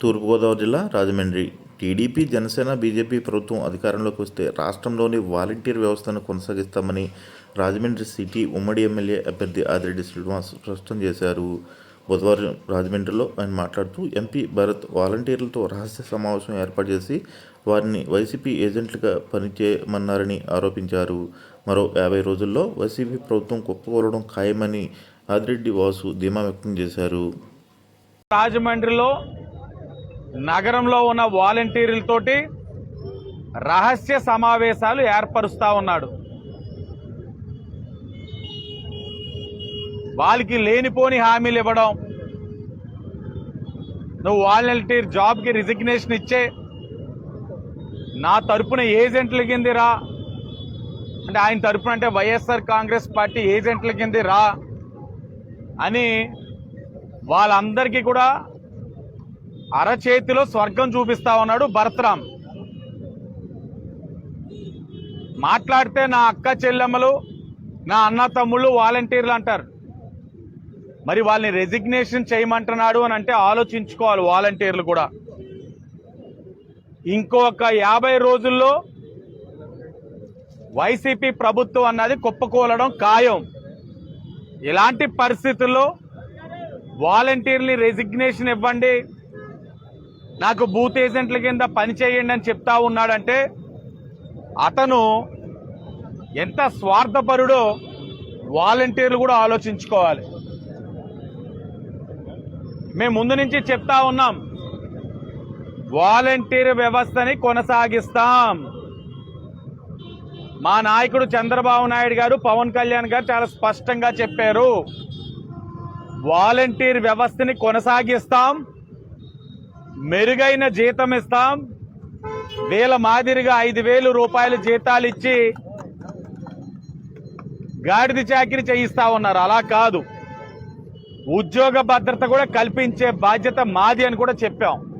తూర్పుగోదావరి జిల్లా Rajahmundry. TDP Janasena BJP ప్రభుత్వం అధికారంలోకి వస్తే రాష్ట్రంలోని వాలంటీర్ వ్యవస్థను కొనసాగిస్తామని రాజమండ్రి సిటీ ఉమ్మడి ఎమ్మెల్యే అభ్యర్థి ఆదిరెడ్డి శ్రీనివాస్ స్పష్టం చేశారు. బుధవారం రాజమండ్రిలో ఆయన మాట్లాడుతూ ఎంపీ భరత్ వాలంటీర్లతో రహస్య సమావేశం ఏర్పాటు చేసి వారిని వైసీపీ ఏజెంట్లుగా పనిచేయమన్నారని ఆరోపించారు. మరో యాభై రోజుల్లో వైసీపీ ప్రభుత్వం కుప్పకూలడం ఖాయమని ఆదిరెడ్డి వాసు ధీమా వ్యక్తం చేశారు. రాజమండ్రిలో నగరంలో ఉన్న వాలంటీర్లతోటి రహస్య సమావేశాలు ఏర్పరుస్తూ ఉన్నాడు. వాళ్ళకి లేనిపోని హామీలు ఇవ్వడం నువ్వు వాలంటీర్ జాబ్కి రిజిగ్నేషన్ ఇచ్చే నా తరపున ఏజెంట్ల కింది రా. అంటే ఆయన తరపున అంటే వైఎస్ఆర్ కాంగ్రెస్ పార్టీ ఏజెంట్ల కింది రా అని వాళ్ళందరికీ కూడా అరచేతిలో స్వర్గం చూపిస్తా ఉన్నాడు భరతరామ్. మాట్లాడితే నా అక్క చెల్లెమ్మలు నా అన్న తమ్ముళ్ళు వాలంటీర్లు అంటారు. మరి వాళ్ళని రెసిగ్నేషన్ చేయమంటున్నాడు అని అంటే ఆలోచించుకోవాలి వాలంటీర్లు కూడా. ఇంకొక యాభై రోజుల్లో వైసీపీ ప్రభుత్వం అన్నది కుప్పకూలడం ఖాయం. ఇలాంటి పరిస్థితుల్లో వాలంటీర్ని రెసిగ్నేషన్ ఇవ్వండి. నాకు బూత్ ఏజెంట్ల కింద పని చేయండి అని చెప్తా ఉన్నాడంటే అతను ఎంత స్వార్థపరుడో వాలంటీర్లు కూడా ఆలోచించుకోవాలి. మేము ముందు నుంచి చెప్తా ఉన్నాం వాలంటీర్ వ్యవస్థని కొనసాగిస్తాం. మా నాయకుడు చంద్రబాబు నాయుడు గారు పవన్ కళ్యాణ్ గారు చాలా స్పష్టంగా చెప్పారు వాలంటీర్ వ్యవస్థని కొనసాగిస్తాం. మెరుగైన జీతం ఇస్తాం. వేల మాదిరిగా ఐదు వేలు రూపాయలు జీతాలు ఇచ్చి గాడిద చాకిరి చేయిస్తా ఉన్నారు. అలా కాదు. ఉద్యోగ భద్రత కూడా కల్పించే బాధ్యత మాది అని కూడా చెప్పాం.